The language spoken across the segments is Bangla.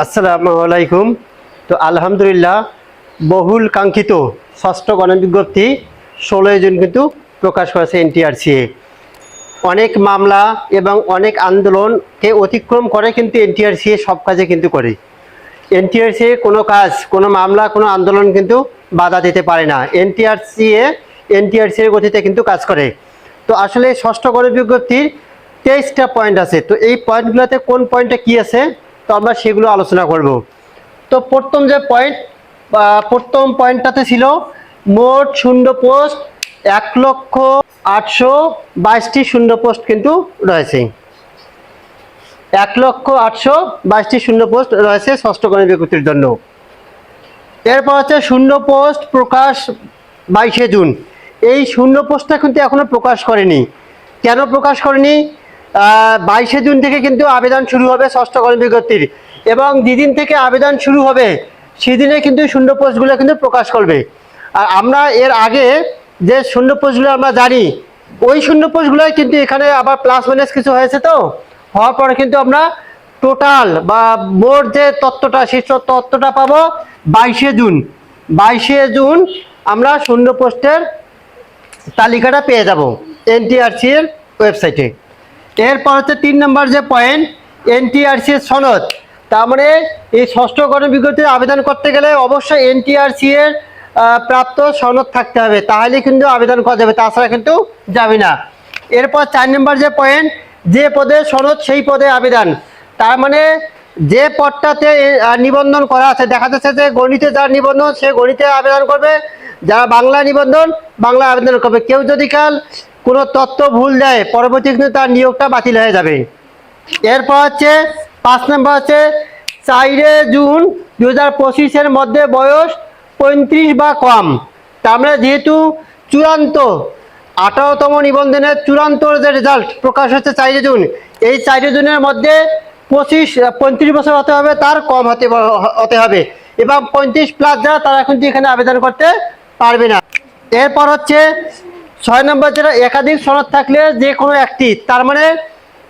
আসসালামু আলাইকুম। তো আলহামদুলিল্লাহ, বহুল কাঙ্ক্ষিত ষষ্ঠ গণবিজ্ঞপ্তি ষোলোই জুন কিন্তু প্রকাশ করেছে এনটিআরসিএ অনেক মামলা এবং অনেক আন্দোলনকে অতিক্রম করে কিন্তু এনটিআরসিএ সব কাজে কিন্তু করে। এনটিআরসিএ কোনো কাজ, কোনো মামলা, কোনো আন্দোলন কিন্তু বাধা দিতে পারে না। এনটিআরসিএ এনটিআরসিএর গতিতে কিন্তু কাজ করে। তো আসলে ষষ্ঠ গণবিজ্ঞপ্তির তেইশটা পয়েন্ট আছে। তো এই পয়েন্টগুলোতে কোন পয়েন্টে কী আছে? তো আমরা সেগুলো আলোচনা করব। তো প্রথম যে পয়েন্ট প্রথম পয়েন্টটাতে ছিল মোট শূন্য পোস্ট এক লক্ষ আটশো বাইশটি শূন্য পোস্ট কিন্তু রয়েছে। এক লক্ষ আটশো বাইশটি শূন্য পোস্ট রয়েছে ষষ্ঠ গণিত বিজ্ঞপ্তির জন্য। এরপর হচ্ছে শূন্য পোস্ট প্রকাশ বাইশে জুন। এই শূন্য পোস্টটা কিন্তু এখনও প্রকাশ করেনি। কেন প্রকাশ করেনি? বাইশে জুন থেকে কিন্তু আবেদন শুরু হবে ষষ্ঠ গণিত বিজ্ঞপ্তির। এবং যেদিন থেকে আবেদন শুরু হবে, সেদিনে কিন্তু শূন্য পোস্টগুলো কিন্তু প্রকাশ করবে। আর আমরা এর আগে যে শূন্য পোস্টগুলো আমরা জানি, ওই শূন্য পোস্টগুলোই কিন্তু এখানে আবার প্লাস মাইনাস কিছু হয়েছে তো? হওয়ার পরে কিন্তু আমরা টোটাল বা মোট যে তত্ত্বটা সেই তত্ত্বটা পাবো বাইশে জুন। বাইশে জুন আমরা শূন্য পোস্টের তালিকাটা পেয়ে যাব এনটিআরসি এর ওয়েবসাইটে এরপর হচ্ছে তিন নম্বর যে পয়েন্ট এনটিআরসি সনদ। তার মানে এই ষষ্ঠ গণবিজ্ঞপ্তির আবেদন করতে গেলে অবশ্যই এনটিআরসি এর প্রাপ্ত সনদ থাকতে হবে। তাহলে কিন্তু আবেদন করা যাবে, তাছাড়া কিন্তু যাবে না। এরপর চার নম্বর যে পয়েন্ট যে পদে সনদ, সেই পদে আবেদন। তার মানে যে পদটাতে নিবন্ধন করা আছে, দেখা যাচ্ছে যে গণিতে যার নিবন্ধন, সে গণিতে আবেদন করবে। যারা বাংলা নিবন্ধন বাংলা আবেদন করবে। কেউ যদি কাল কোনো তথ্য ভুল দেয় পরবর্তী কিন্তু তার নিয়োগটা বাতিল হয়ে যাবে। এরপর হচ্ছে, পাঁচ নম্বর হচ্ছে চাইরে জুন দু হাজার পঁচিশের মধ্যে বয়স পঁয়ত্রিশ বা কম। তার মানে যেহেতু চূড়ান্ত, আঠারোতম নিবন্ধনের চূড়ান্ত যে রেজাল্ট প্রকাশ হচ্ছে চাইরে জুন, এই চাইরে জুনের মধ্যে পঁচিশ, পঁয়ত্রিশ বছর হতে হবে, তার কম হতে হতে হবে। এবং পঁয়ত্রিশ প্লাস যারা, তারা কিন্তু এখানে আবেদন করতে পারবে না। এরপর হচ্ছে ছয় নম্বর যেটা একাধিক সনদ থাকলে যে কোনো একটি, তার মানে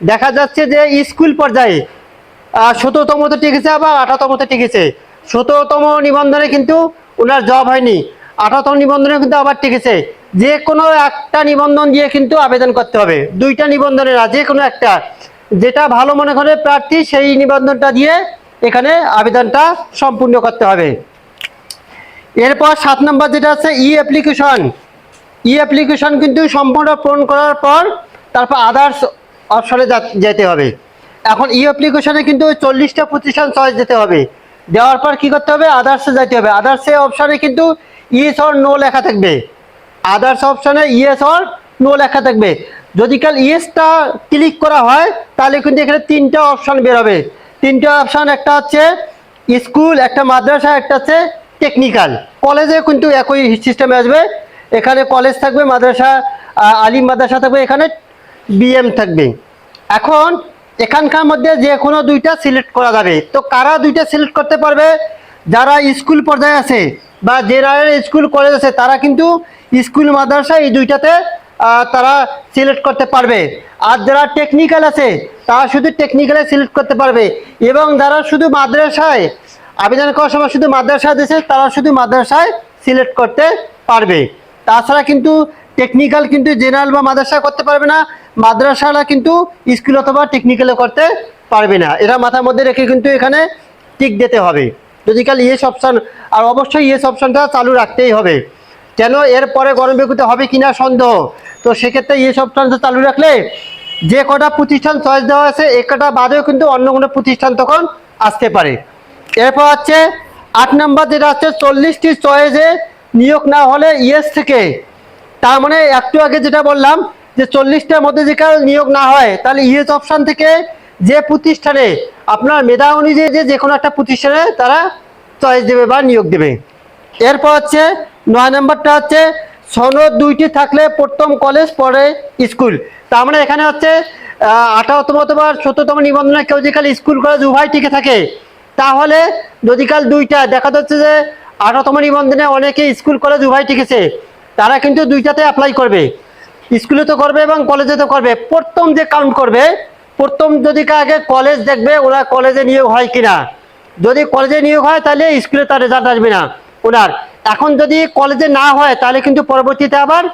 দেখা যাচ্ছে যে স্কুল পর্যায়ে সতেরোতম সতেরোতমতে টিকেছে আবার আঠারোতমতে টিকেছে সতেরোতম নিবন্ধনে কিন্তু ওনার জব হয়নি, আঠারোতম নিবন্ধনে কিন্তু আবার টিকেছে যে কোনো একটা নিবন্ধন দিয়ে কিন্তু আবেদন করতে হবে। দুইটা নিবন্ধনের না যে কোনো একটা। যেটা ভালো মনে করে প্রার্থী, সেই নিবন্ধনটা দিয়ে এখানে আবেদনটা সম্পূর্ণ করতে হবে। এরপর সাত নম্বর যেটা আছে ই অ্যাপ্লিকেশন ই অ্যাপ্লিকেশন কিন্তু সম্পূর্ণ পূরণ করার পর তারপর আদার্স অপশনে যেতে হবে। এখন ই অ্যাপ্লিকেশনে কিন্তু চল্লিশটা প্রতিষ্ঠান চয়েস যেতে হবে। দেওয়ার পর কি করতে হবে? আদার্সে যেতে হবে। আদার্সে অপশনে কিন্তু ইয়েস অর নো লেখা থাকবে। আদার্স অপশনে ইয়েস অর নো লেখা থাকবে। যদি কাল ইয়েসটা ক্লিক করা হয়, তাহলে কিন্তু এখানে তিনটা অপশন বেরোবে তিনটা অপশন একটা হচ্ছে স্কুল একটা মাদ্রাসা, একটা হচ্ছে টেকনিক্যাল কলেজে কিন্তু একই সিস্টেমে আসবে। এখানে কলেজ থাকবে, মাদ্রাসা আলিম মাদ্রাসা থাকবে, এখানে বিএম থাকবে। এখন এখানকার মধ্যে যে কোনো দুইটা সিলেক্ট করা যাবে। তো কারা দুইটা সিলেক্ট করতে পারবে? যারা স্কুল পর্যায়ে আছে বা যারা স্কুল কলেজ আছে, তারা কিন্তু স্কুল মাদ্রাসা এই দুইটাতে তারা সিলেক্ট করতে পারবে। আর যারা টেকনিক্যাল আছে, তারা শুধু টেকনিক্যালে সিলেক্ট করতে পারবে। এবং যারা শুধু মাদ্রাসায় আবেদন করার সময় শুধু মাদ্রাসা দিয়েছে, তারা শুধু মাদ্রাসায় সিলেক্ট করতে পারবে। তাছাড়া কিন্তু টেকনিক্যাল কিন্তু জেনারেল বা মাদ্রাসা করতে পারবে না মাদ্রাসারা কিন্তু স্কুল অথবা টেকনিক্যালে করতে পারবে না। এরা মাথার মধ্যে রেখে কিন্তু এখানে টিক দিতে হবে। যদি কাল ইয়েস অপশান আর অবশ্যই ইয়েস অপশানটা চালু রাখতেই হবে। কেন এরপরে গরম বিকুতে হবে কিনা সন্দেহ। তো সেক্ষেত্রে ইয়েস অপশানটা চালু রাখলে যে কটা প্রতিষ্ঠান চয়েস দেওয়া আছে এ কটা বাদেও কিন্তু অন্য কোনো প্রতিষ্ঠান তখন আসতে পারে। এরপর হচ্ছে আট নম্বর যেটা হচ্ছে চল্লিশটি চয়েসে নিয়োগ না হলে ইয়েস থেকে। তার মানে একটু আগে যেটা বললাম, যে চল্লিশটার মধ্যে যে কারও নিয়োগ না হয়, তাহলে ইয়েস অপশান থেকে যে প্রতিষ্ঠানে আপনার মেধা অনুযায়ী যে যে কোনো একটা প্রতিষ্ঠানে তারা চয়েস দেবে বা নিয়োগ দেবে। এরপর হচ্ছে, নয় নম্বরটা হচ্ছে, সনদ দুইটি থাকলে প্রথম কলেজ পরে স্কুল তার মানে এখানে হচ্ছে আঠারোতম অথবা সত্তরতম নিবন্ধনে কেউ যে খালি স্কুল কলেজ উভয় টিকে থাকে, তাহলে যদি কাল দুইটা, দেখা যাচ্ছে যে আঠারোতম নিবন্ধনে অনেকে স্কুল, কলেজ উভয় টিকেছে তারা কিন্তু দুইটাতে অ্যাপ্লাই করবে। স্কুলে তো করবে এবং কলেজে তো করবে। প্রথম যে কাউন্ট করবে, প্রথম যদি আগে কলেজ দেখবে, ওরা কলেজে নিয়োগ হয় কিনা। যদি কলেজে নিয়োগ হয়, তাহলে স্কুলে তার রেজাল্ট আসবে না ওনার। এখন যদি কলেজে না হয়, তাহলে কিন্তু পরবর্তীতে আবার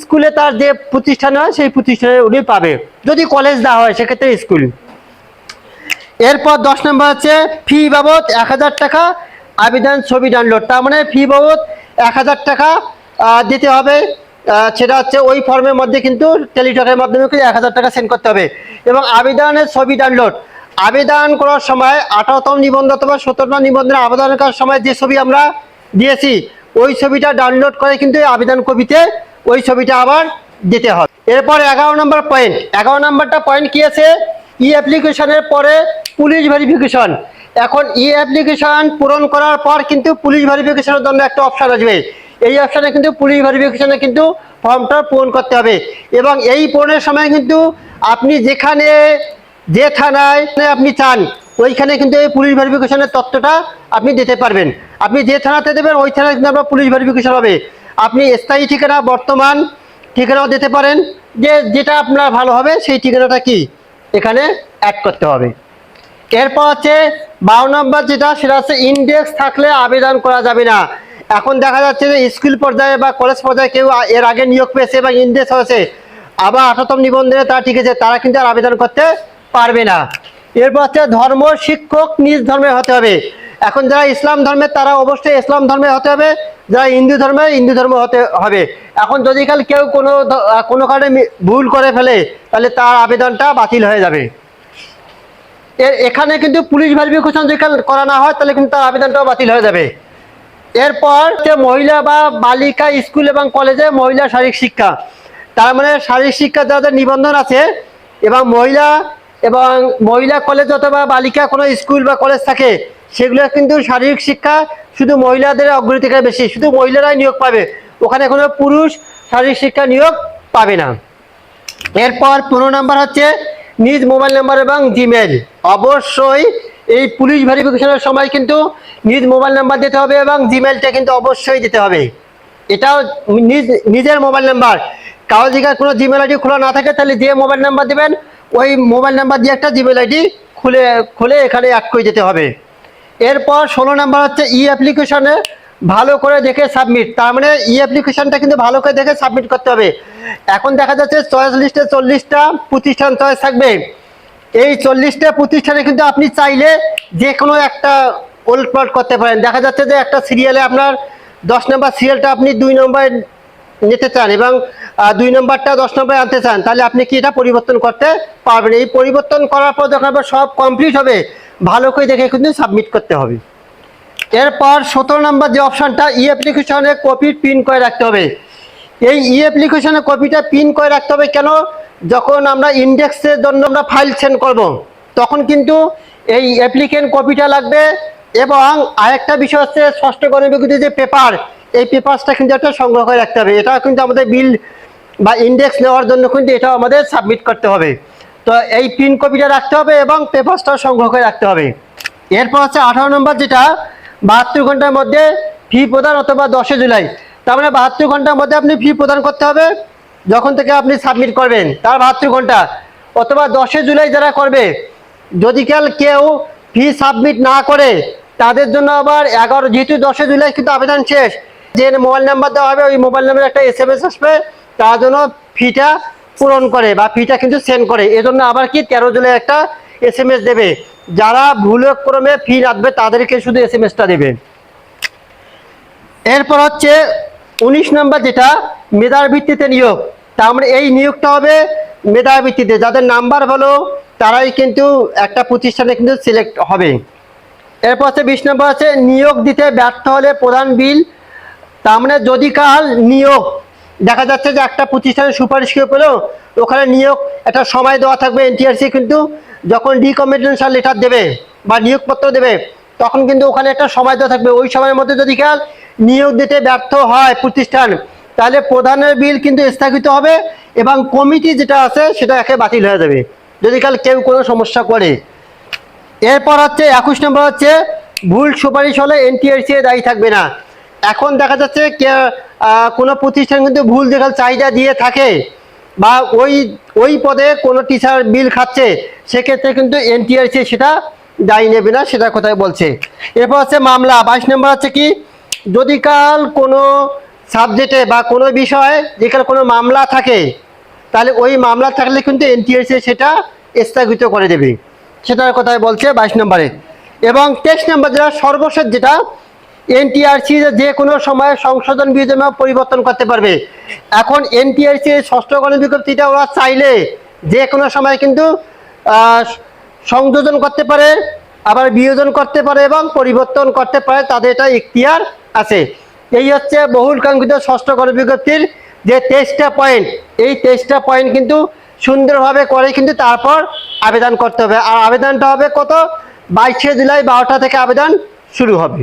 স্কুলে তার যে প্রতিষ্ঠান হয়, সেই প্রতিষ্ঠানে উনি পাবে। যদি কলেজ না হয়, সেক্ষেত্রে স্কুল। এরপর দশ নম্বর হচ্ছে ফি বাবদ এক হাজার টাকা। আবেদন, ছবি ডাউনলোড তার মানে ফি বাবদ এক হাজার টাকা দিতে হবে। সেটা হচ্ছে ওই ফর্মের মধ্যে কিন্তু টেলিটকের মাধ্যমে কিন্তু এক হাজার টাকা সেন্ড করতে হবে। এবং আবেদনের ছবি ডাউনলোড আবেদন করার সময় আঠারোতম নিবন্ধ অথবা সতেরোতম নিবন্ধনে আবেদন করার সময় যে ছবি আমরা দিয়েছি, ওই ছবিটা ডাউনলোড করে কিন্তু আবেদন কপিতে ওই ছবিটা আবার দিতে হবে। এরপর এগারো নম্বর পয়েন্ট এগারো নম্বরটা পয়েন্ট কি আছে? ই অ্যাপ্লিকেশনের পরে পুলিশ ভেরিফিকেশন এখন ই অ্যাপ্লিকেশন পূরণ করার পর কিন্তু পুলিশ ভেরিফিকেশনের জন্য একটা অপশান আসবে। এই অপশানে কিন্তু পুলিশ ভেরিফিকেশনে কিন্তু ফর্মটা পূরণ করতে হবে। এবং এই পূরণের সময় কিন্তু আপনি যেখানে যে থানায় আপনি চান, ওইখানে কিন্তু এই পুলিশ ভেরিফিকেশনের তথ্যটা আপনি দিতে পারবেন। আপনি যে থানাতে দেবেন, ওই থানায় কিন্তু আপনার পুলিশ ভেরিফিকেশন হবে। আপনি স্থায়ী ঠিকানা, বর্তমান ঠিকানাও দিতে পারেন। যে যেটা আপনার ভালো হবে, সেই ঠিকানাটা কি? এখানে অ্যাড করতে হবে। এরপর হচ্ছে বারো নম্বর যেটা, সেটা হচ্ছে ইন্ডেক্স থাকলে আবেদন করা যাবে না। এখন দেখা যাচ্ছে যে স্কুল পর্যায়ে বা কলেজ পর্যায়ে কেউ এর আগে নিয়োগ পেয়েছে বা ইন্ডেক্স হয়েছে, আবার আঠারোতম নিবন্ধনে তারা ঠিক আছে, তারা কিন্তু আর আবেদন করতে পারবে না। এরপর হচ্ছে ধর্ম শিক্ষক নিজ ধর্মে হতে হবে। এখন যারা ইসলাম ধর্মের তারা অবশ্যই ইসলাম ধর্মে হতে হবে, যারা হিন্দু ধর্মে, হিন্দু ধর্ম হতে হবে। এখন যদি কাল কেউ কোনো কোনো কারণে ভুল করে ফেলে, তাহলে তার আবেদনটা বাতিল হয়ে যাবে। এখানে কিন্তু পুলিশ ভেরিফিকেশন যদি করা না হয়, তাহলে কিন্তু তার আবেদনটাও বাতিল হয়ে যাবে। এরপর যে মহিলা বা বালিকা স্কুল এবং কলেজে মহিলা শারীরিক শিক্ষা, তার মানে শারীরিক শিক্ষা যাদের নিবন্ধন আছে, এবং মহিলা এবং মহিলা কলেজ অথবা বালিকা কোনো স্কুল বা কলেজ থাকে, সেগুলো কিন্তু শারীরিক শিক্ষা শুধু মহিলাদের অগ্রাধিকার বেশি, শুধু মহিলারাই নিয়োগ পাবে। ওখানে কোনো পুরুষ শারীরিক শিক্ষা নিয়োগ পাবে না। এরপর পনেরো নাম্বার হচ্ছে নিজ মোবাইল নাম্বার এবং জিমেল অবশ্যই এই পুলিশ ভেরিফিকেশনের সময় কিন্তু নিজ মোবাইল নাম্বার দিতে হবে এবং জিমেলটা কিন্তু অবশ্যই দিতে হবে। এটাও নিজ, নিজের মোবাইল নাম্বার কারও জায়গায় কোনো জিমেল আইডি খোলা না থাকে, তাহলে যে মোবাইল নাম্বার দেবেন, ওই মোবাইল নাম্বার দিয়ে একটা জিমেল আইডি খুলে খুলে এখানে অ্যাড করে দিতে হবে। এরপর ষোলো নাম্বার হচ্ছে ই অ্যাপ্লিকেশনে ভালো করে দেখে সাবমিট তার মানে ই অ্যাপ্লিকেশনটা কিন্তু ভালো করে দেখে সাবমিট করতে হবে। এখন দেখা যাচ্ছে চয়েস লিস্টে চল্লিশটা প্রতিষ্ঠান চয়েস থাকবে। এই চল্লিশটা প্রতিষ্ঠানে কিন্তু আপনি চাইলে যে কোনো একটা ওল্ড প্লট করতে পারেন। দেখা যাচ্ছে যে একটা সিরিয়ালে আপনার দশ নম্বর সিরিয়ালটা আপনি দুই নম্বর নিতে চান এবং দুই নম্বরটা দশ নম্বরে আনতে চান, তাহলে আপনি কি এটা পরিবর্তন করতে পারবেন? এই পরিবর্তন করার পর যখন আপনার সব কমপ্লিট হবে, ভালো করে দেখে কিন্তু সাবমিট করতে হবে। এরপর সতেরো নম্বর যে অপশানটা ই অ্যাপ্লিকেশনে কপি প্রিন্ট করে রাখতে হবে। এই ই অ্যাপ্লিকেশনের কপিটা প্রিন্ট করে রাখতে হবে। কেন? যখন আমরা ইন্ডেক্সের জন্য আমরা ফাইল সেন্ড করব, তখন কিন্তু এই অ্যাপ্লিকেন্ট কপিটা লাগবে এবং আরেকটা বিষয় হচ্ছে ষষ্ঠ গণবিজ্ঞপ্তি যে পেপার এই পেপারসটা কিন্তু একটা সংগ্রহ করে রাখতে হবে। এটা কিন্তু আমাদের বিল বা ইন্ডেক্স নেওয়ার জন্য কিন্তু এটাও আমাদের সাবমিট করতে হবে। তো এই প্রিন্ট কপিটা রাখতে হবে এবং পেপারসটাও সংগ্রহ করে রাখতে হবে। এরপর হচ্ছে আঠারো নম্বর যেটা, বাহাত্তর ঘণ্টার মধ্যে ফি প্রদান অথবা দশে জুলাই। তার মানে বাহাত্তর ঘণ্টার মধ্যে আপনি ফি প্রদান করতে হবে, যখন থেকে আপনি সাবমিট করবেন, তার বাহাত্তর ঘণ্টা। অথবা দশে জুলাই যারা করবে, যদি কাল কেউ ফি সাবমিট না করে, তাদের জন্য আবার এগারো, যেহেতু দশে জুলাই কিন্তু আবেদন শেষ, যে মোবাইল নাম্বার দেওয়া হবে, ওই মোবাইল নাম্বারে একটা এস এম এস আসবে, তার জন্য ফিটা পূরণ করে বা ফিটা কিন্তু সেন্ড করে। এজন্য আবার কি তেরো জুলাই একটা এস এম এস দেবে। যারা ভুলক্রমে ফি রাখবে, তাদেরকে শুধু এস এম এসটা দেবে। এরপর হচ্ছে উনিশ নম্বর যেটা, মেধার ভিত্তিতে নিয়োগ। তার মানে এই নিয়োগটা হবে মেধার ভিত্তিতে। যাদের নাম্বার ভালো, তারাই কিন্তু একটা প্রতিষ্ঠানে কিন্তু সিলেক্ট হবে। এরপর হচ্ছে বিশ নম্বর আছে, নিয়োগ দিতে ব্যর্থ হলে প্রধান বিল। তার মানে যদি কাল নিয়োগ, দেখা যাচ্ছে যে একটা প্রতিষ্ঠানের সুপারিশ কেউ পেল, ওখানে নিয়োগ একটা সময় দেওয়া থাকবে এনটিআরসি কিন্তু যখন রিকমেন্ডেশন লেটার দেবে বা নিয়োগপত্র দেবে, তখন কিন্তু ওখানে একটা সময় দেওয়া থাকবে। ওই সময়ের মধ্যে যদি কাল নিয়োগ দিতে ব্যর্থ হয় প্রতিষ্ঠান। তাহলে প্রধানের বিল কিন্তু স্থগিত হবে এবং কমিটি যেটা আছে সেটা একে বাতিল হয়ে যাবে, যদি কাল কেউ কোনো সমস্যা করে। এরপর হচ্ছে, একুশ নম্বর হচ্ছে, ভুল সুপারিশ হলে এনটিআরসি দায়ী থাকবে না। এখন দেখা যাচ্ছে কোনো প্রতিষ্ঠান কিন্তু ভুল দেখাল চাহিদা দিয়ে থাকে বা ওই ওই পদে কোনো টিচার বিল খাচ্ছে, সেক্ষেত্রে কিন্তু এনটিআরসি সেটা দায়ী নেবে না, সেটা কোথায় বলছে। এরপর হচ্ছে মামলা, বাইশ নম্বর হচ্ছে কি যদি কাল কোনো সাবজেক্টে বা কোনো বিষয়ে যেখানে কোনো মামলা থাকে, তাহলে ওই মামলা থাকলে কিন্তু এনটিএসএ সেটা স্থগিত করে দেবে। সেটার কথাই বলছে বাইশ নম্বরে। এবং তেইশ নম্বর যেটা সর্বশেষ যেটা এনটিআরসি যে কোনো সময় সংশোধন বিবেচনা পরিবর্তন করতে পারবে। এখন এনটিআরসি ষষ্ঠ গণবিজ্ঞপ্তিটা ওরা চাইলে যে কোনো সময় কিন্তু সংযোজন করতে পারে, আবার বিয়োজন করতে পারে এবং পরিবর্তন করতে পারে, তাদের এটা ইখতিয়ার আছে। এই হচ্ছে বহুল কাঙ্ক্ষিত ষষ্ঠ গণবিজ্ঞপ্তির যে তেইশটা পয়েন্ট এই তেইশটা পয়েন্ট কিন্তু সুন্দরভাবে করে কিন্তু তারপর আবেদন করতে হবে। আর আবেদনটা হবে কত? বাইশে জুলাই বারোটা থেকে আবেদন শুরু হবে।